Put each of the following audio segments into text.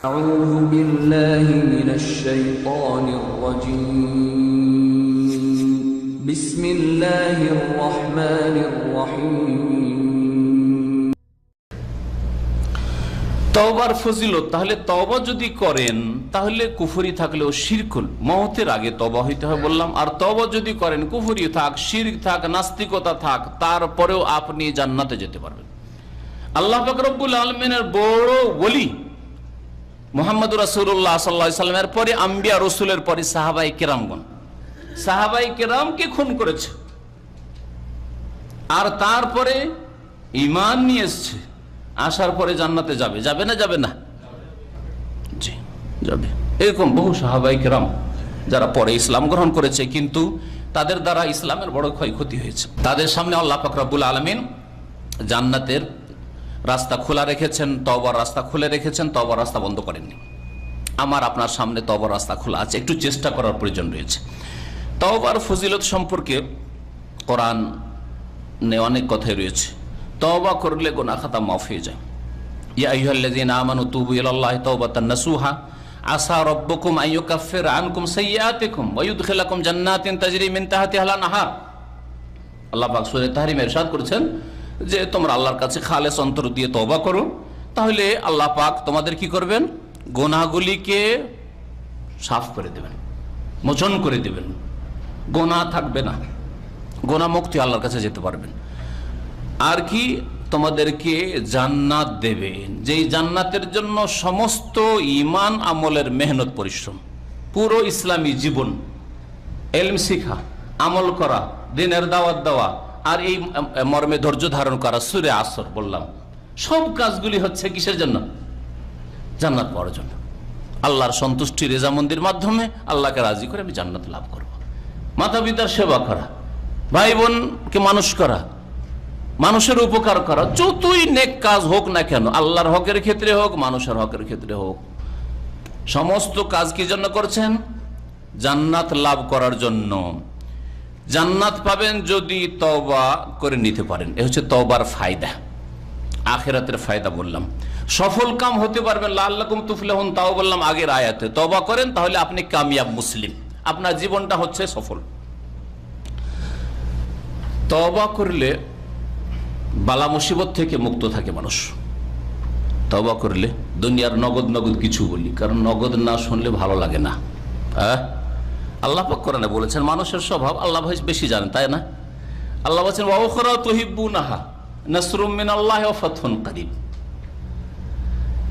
أعوذ بالله من الشيطان الرجيم بسم الله الرحمن الرحيم তওবার ফজিলত তাহলে তওবা যদি করেন তাহলে কুফরি থাকলেও শিরকুল মহতের আগে তবা হইতে হয় বললাম আর তবা যদি করেন কুফরি থাক শিরক থাক নাস্তিকতা থাক তারপরেও আপনি জান্নাতে যেতে পারবেন আল্লাহ ফাকরবুল আলমিনের বড় বলি মোহাম্মদ রাসুল্লাহ সাল্লা সাল্লামের পরে আম্বিয়া রসুলের পরে সাহাবাই কেরামগণ। সাহাবাই কেরামকে খুন করেছে। আর তারপরে ইমান নিয়ে এসছে। আসার পরে জান্নাতে যাবে। যাবে না যাবে না? জি, যাবে। এরকম বহু সাহাবাই কেরাম যারা পরে ইসলাম গ্রহণ করেছে, কিন্তু তাদের দ্বারা ইসলামের বড় ক্ষয়ক্ষতি হয়েছে। তাদের সামনে আল্লাহ ফাকরাবুল আলমিন জান্নাতের রাস্তা খোলা রেখেছেন তবর রাস্তা খুলে রেখেছেন তবর রাস্তা বন্ধ করেননি। আমার আপনার সামনে তবর রাস্তা খোলা আছে, একটু চেষ্টা করার প্রয়োজন রয়েছে। তওবার ফজিলত সম্পর্কে কোরআন নে অনেক কথাই রয়েছে। তওবা করলে গোনা খাতা মাফ হয়ে যায়। তুবু আনকুম জান্নাতিন তাজরি মিন আল্লাহ করেছেন যে তোমরা আল্লাহর কাছে খালেস অন্তর দিয়ে তওবা করো, তাহলে আল্লাহ পাক তোমাদের কি করবেন? গোনাগুলিকে সাফ করে দেবেন, মোচন করে দেবেন। গোনা থাকবে না। গোনা মুক্তি আল্লাহর কাছে যেতে পারবেন। আর কি তোমাদেরকে জান্নাত দেবেন। যেই জান্নাতের জন্য সমস্ত ইমান আমলের মেহনত, পরিশ্রম, পুরো ইসলামী জীবন, এলম শিখা, আমল করা, দিনের দাওয়াত দেওয়া আর এই মর্মে ধৈর্য ধারণ করা সুরে আসর বললাম। সব কাজগুলি হচ্ছে কিসের জন্য? জান্নাত পাওয়ার জন্য। আল্লাহর সন্তুষ্টি রেজামন্দির মাধ্যমে আল্লাহকে রাজি করে আমি জান্নাত লাভ করব। মাতা পিতার সেবা করা ভাই বোনকে মানুষ করা, মানুষের উপকার করা, যতই নেক কাজ হোক না কেন, আল্লাহর হকের ক্ষেত্রে হোক, মানুষের হকের ক্ষেত্রে হোক, সমস্ত কাজ কি জন্য করছেন? জান্নাত লাভ করার জন্য। জান্নাত পাবেন যদি তবা করে নিতে পারেন। এ হচ্ছে তবার ফায়দা। আখেরাতের ফায়দা বললাম। সফল কাম হতে পারবেন। লাল্লাকুম তুফলেহন, তাও বললাম আগের আয়াতে। তবা করেন, তাহলে আপনি কামিয়াব মুসলিম। আপনার জীবনটা হচ্ছে সফল। তবা করলে বালা মুসিবত থেকে মুক্ত থাকে মানুষ। তবা করলে দুনিয়ার নগদ নগদ কিছু বলি, কারণ নগদ না শুনলে ভালো লাগে না। হ্যাঁ? আল্লাহ কোরআনে বলেছেন, মানুষের স্বভাব আল্লাহ ভাই বেশি জানেন, তাই না? আল্লাহ বলছেন ওখরা তহিব্বু নাহা নসরুমিন আল্লাহ ফথন কারিব।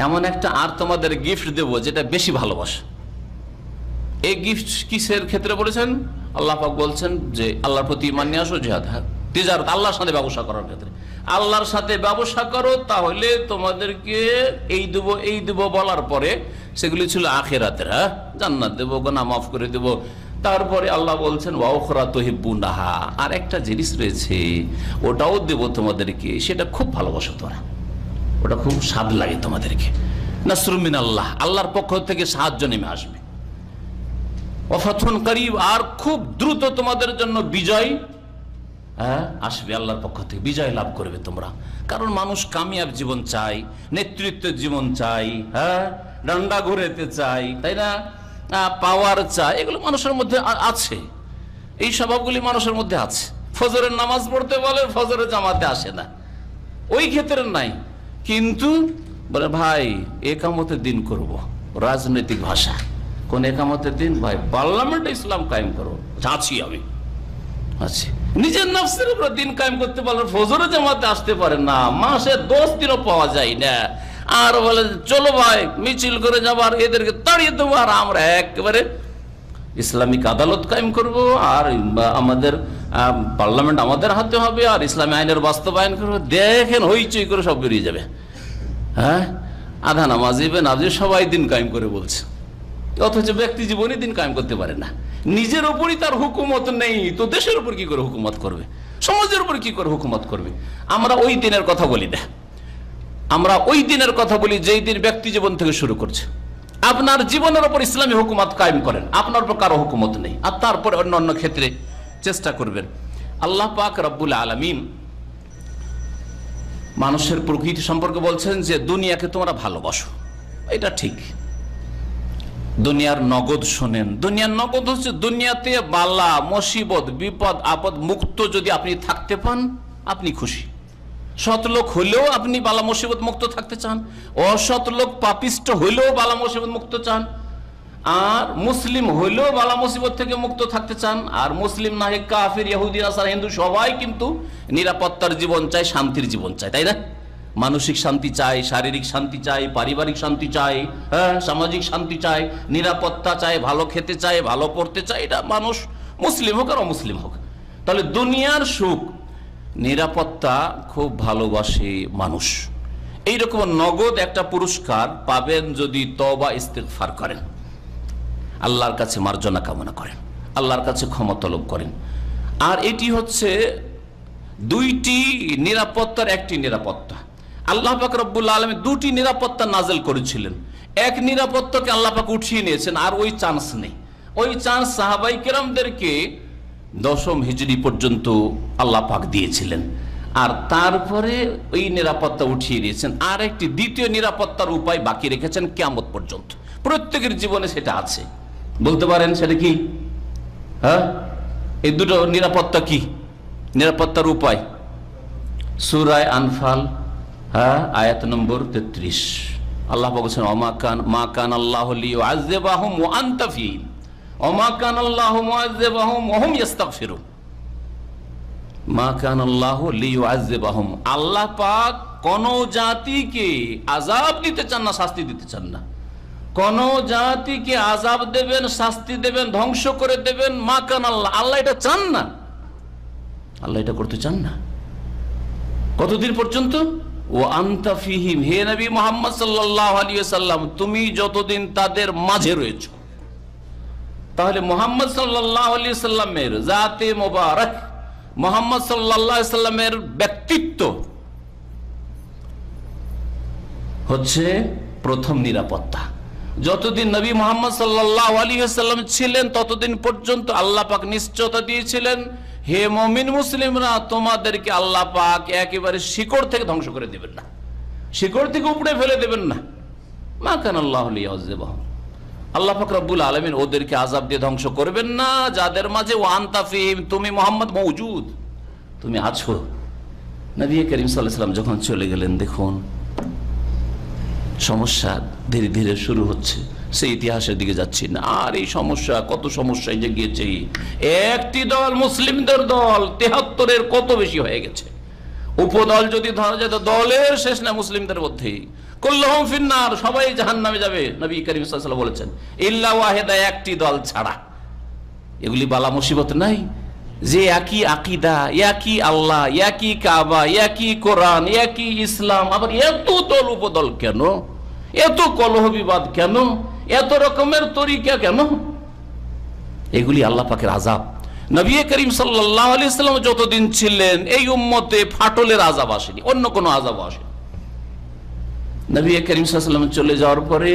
এমন একটা আর তোমাদের গিফট দেব যেটা বেশি ভালোবাসা। এই গিফট কিসের ক্ষেত্রে বলেছেন? আল্লাহ পাক বলছেন যে, আল্লাহর প্রতি মান্য আসো, জেহাদ হ্যাঁ আল্লাহর সাথে ব্যবসা করার ক্ষেত্রে। আল্লাহর সাথে ব্যবসা করো, তাহলে তোমাদেরকে এই দেব এই দেব বলার পরে সেগুলি ছিল আখেরাতের হ্যাঁ? জান্নাত দেবো, গোনা মাফ করে দেব। তারপরে আল্লাহ বলছেন ওখরা তহিব্বু নাহা আর একটা জিনিস রয়েছে, ওটাও দেব তোমাদেরকে, সেটা খুব ভালোবাসো তোমরা ওটা খুব স্বাদ লাগে তোমাদেরকে। নাসরুমিন আল্লাহ আল্লাহর পক্ষ থেকে সাহায্য নেমে আসবে। অফাথন করিব, আর খুব দ্রুত তোমাদের জন্য বিজয় হ্যাঁ? আসবে আল্লাহর পক্ষ থেকে, বিজয় লাভ করবে তোমরা। কারণ মানুষ কামিয়াব জীবন চাই নেতৃত্বের জীবন চাই হ্যাঁ? ডান্ডা ঘুরেতে চাই তাই না? পাওয়ার চাই এগুলো মানুষের মধ্যে আছে। এই স্বভাবগুলি মানুষের মধ্যে আছে। ফজরের নামাজ পড়তে বলে, ফজরের জামাতে আসে না। ওই ক্ষেত্রে নাই। কিন্তু বলে, ভাই, একামতের দিন করব। রাজনৈতিক ভাষা। কোন একামতের দিন? ভাই, পার্লামেন্টে ইসলাম কায়েম করো। আছি আমি। আছি নিজের নফসের উপর দিন কায়েম করতে পারলে ফজরে জামাতে আসতে পারে না। মাসে দশ দিনও পাওয়া যায় না। আর বলে, চলো ভাই, মিছিল করে যাবার এদেরকে তাড়িয়ে দেবো আর আমরা একেবারে ইসলামিক আদালত কায়েম করব আর আমাদের পার্লামেন্ট আমাদের হাতে হবে আর ইসলামী আইনের বাস্তবায়ন করব। দেখেন হইচই করে সব বেরিয়ে যাবে। হ্যাঁ? আধা নামাজি বে সবাই দিন কায়েম করে বলছে। অথচ ব্যক্তি জীবনই দিন কায়েম করতে পারে না। নিজের উপরই তার হুকুমত নেই। তো দেশের উপর কি করে হুকুমত করবে? সমাজের উপর কি করে হুকুমত করবে? আমরা ওই দিনের কথা বলি না আমরা ওই দিনের কথা বলি যেই দিন ব্যক্তি জীবন থেকে শুরু করছে। আপনার জীবনের উপর ইসলামী হুকুমত কায়েম করেন। আপনার উপর কারও হুকুমত নেই। আর তারপরে অন্য অন্য ক্ষেত্রে চেষ্টা করবেন। আল্লাহ পাক রব্বুল আলমিন মানুষের প্রকৃতি সম্পর্কে বলছেন যে, দুনিয়াকে তোমরা ভালোবাসো। এটা ঠিক। দুনিয়ার নগদ শোনেন। দুনিয়ার নগদ হচ্ছে দুনিয়াতে বালা, মুসিবত, বিপদ, আপদ, মুক্ত যদি আপনি থাকতে পান, আপনি খুশি। সৎ লোক হলেও আপনি বালা, মুসিবত মুক্ত থাকতে চান। অসৎ লোক পাপিষ্ট হইলেও বালা, মুসিবত মুক্ত চান। আর মুসলিম হইলেও বালা, মুসিবত থেকে মুক্ত থাকতে চান। আর মুসলিম না কাফির, ইহুদি আসার হিন্দু সবাই কিন্তু নিরাপত্তার জীবন চায়, শান্তির জীবন চায়, তাই না? মানসিক শান্তি চাই, শারীরিক শান্তি চাই, পারিবারিক শান্তি চাই হ্যাঁ সামাজিক শান্তি চাই, নিরাপত্তা চাই, ভালো খেতে চায় ভালো পড়তে চায় এটা মানুষ মুসলিম হোক আর অমুসলিম হোক। তাহলে দুনিয়ার সুখ, নিরাপত্তা খুব ভালোবাসে মানুষ। এইরকম নগদ একটা পুরস্কার পাবেন যদি তবা ইস্তেকফার করেন। আল্লাহর কাছে মার্জনা কামনা করেন, আল্লাহর কাছে ক্ষমা করেন। আর এটি হচ্ছে দুইটি নিরাপত্তার একটি নিরাপত্তা। আল্লাহ পাক রব্বুল আলমী দুটি নিরাপত্তা নাজেল করেছিলেন। এক নিরাপত্তাকে আল্লাহ পাক উঠিয়ে নিয়েছেন, আর ওই চান্স নেই। ওই চান্স সাহাবাই কেরামদেরকে দশম হিজড়ি পর্যন্ত আল্লাহ পাক দিয়েছিলেন। আর তারপরে ওই নিরাপত্তা উঠিয়ে দিয়েছেন আর একটি দ্বিতীয় নিরাপত্তার উপায় বাকি রেখেছেন কেমত পর্যন্ত। প্রত্যেকের জীবনে সেটা আছে। বলতে পারেন সেটা কি? হ্যাঁ? এই দুটো নিরাপত্তা কি? নিরাপত্তার উপায়? সুরায় আনফাল হ্যাঁ আয়াত নম্বর তেত্রিশ। আল্লাহ বলছেন, অমা কান, মা কান আল্লাহ আজেবাহম ও অমা কান আল্লাহ আজেবাহম ওহম মা কান আল্লাহ জাতিকে দিতে চান না, শাস্তি দিতে চান না। কোন জাতিকে আজাব দেবেন, শাস্তি দেবেন, ধ্বংস করে দেবেন, মা কান আল্লাহ আল্লাহ এটা চান না। আল্লাহ এটা করতে চান না? কতদিন পর্যন্ত? ও হে নবী মোহাম্মদ সাল্লাম তুমি যতদিন তাদের মাঝে রয়েছ, তাহলে মোহাম্মদ সাল্লামের জাতে মোবারক, মোহাম্মদ সাল্লামের ব্যক্তিত্ব হচ্ছে প্রথম নিরাপত্তা। যতদিন নবী মোহাম্মদ সাল্লাহ আলী সাল্লাম ছিলেন, ততদিন পর্যন্ত আল্লাহ পাক নিশ্চয়তা দিয়েছিলেন হে মমিন মুসলিমরা, তোমাদেরকে আল্লাহ পাক একেবারে শিকড় থেকে ধ্বংস করে দেবেন না। শিকড় থেকে উপড়ে ফেলে দেবেন না। মা কেন আল্লাহ আল্লাহ পাক রব্বুল আলমিন ওদেরকে আজাব দিয়ে ধ্বংস করবেন না। যাদের মাঝে ও আন্তাফিম তুমি মোহাম্মদ মৌজুদ। তুমি আছো। নবী করিম সাল্লাম যখন চলে গেলেন, দেখুন, সমস্যা ধীরে ধীরে শুরু হচ্ছে। সেই ইতিহাসের দিকে যাচ্ছি। না, আর এই সমস্যা, কত সমস্যায় যে গিয়েছে একটি দল মুসলিমদের দল, তেহাত্তরের কত বেশি হয়ে গেছে? উপদল যদি ধরা যায় তো দলের শেষ না মুসলিমদের মধ্যেই। কল্লহম ফিন্নার, সবাই জাহান নামে যাবে, নবী করিম বলেছেন। ইল্লা ওয়াহেদা, একটি দল ছাড়া। এগুলি বালা মুসিবত নাই? যে একই আকিদা, একই আল্লাহ, একই কাবা, একই কোরআন, একই ইসলাম, আবার এত দল উপদল কেন? এত কলহ বিবাদ কেন? এত রকমের তরিকা কেন? এগুলি আল্লাহ পাকের আজাব নবী করিম সাল্লাহ আলি সাল্লাম যতদিন ছিলেন, এই উম্মতে ফাটলের আজাব আসেনি, অন্য কোনো আজাব আসেনি। নবী করিম সাল্লাম চলে যাওয়ার পরে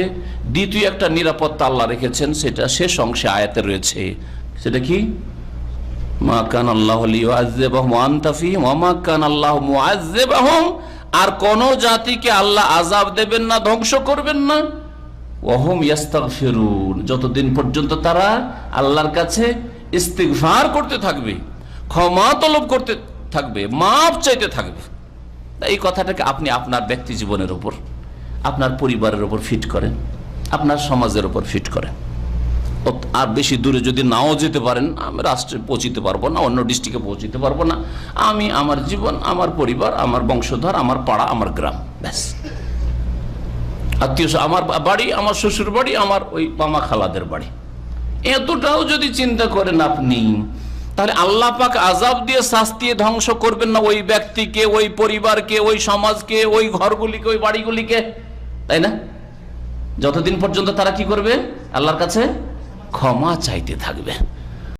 দ্বিতীয় একটা নিরাপত্তা আল্লাহ রেখেছেন, সেটা শেষ অংশে আয়াতে রয়েছে। সেটা কি? মা কান আল্লাহ মা কান আল্লাহ আর কোন জাতিকে আল্লাহ আজাব দেবেন না, ধ্বংস করবেন না। ফেরুন যতদিন পর্যন্ত তারা আল্লাহর কাছে ইস্তিগফার করতে থাকবে, ক্ষমা তলব করতে থাকবে মাপ চাইতে থাকবে এই কথাটাকে আপনি আপনার ব্যক্তি জীবনের উপর আপনার পরিবারের উপর ফিট করেন, আপনার সমাজের উপর ফিট করেন। আর বেশি দূরে যদি নাও যেতে পারেন, আমি রাষ্ট্রে পৌঁছিতে পারব না, অন্য ডিস্ট্রিক্টে পৌঁছিতে পারব না। আমি আমার জীবন, আমার পরিবার, আমার বংশধর, আমার পাড়া, আমার গ্রাম, ব্যাস। আত্মীয় আমার বাড়ি, আমার শ্বশুর বাড়ি, আমার ওই মামা খালাদের বাড়ি। এতটাও যদি চিন্তা করেন আপনি, তাহলে আল্লাহ পাক আজাব দিয়ে শাস্তি ধ্বংস করবেন না ওই ব্যক্তিকে, ওই পরিবারকে, ওই সমাজকে, ওই ঘরগুলিকে, ওই বাড়িগুলিকে। তাই না? যতদিন পর্যন্ত তারা কি করবে? আল্লাহর কাছে ক্ষমা চাইতে থাকবে।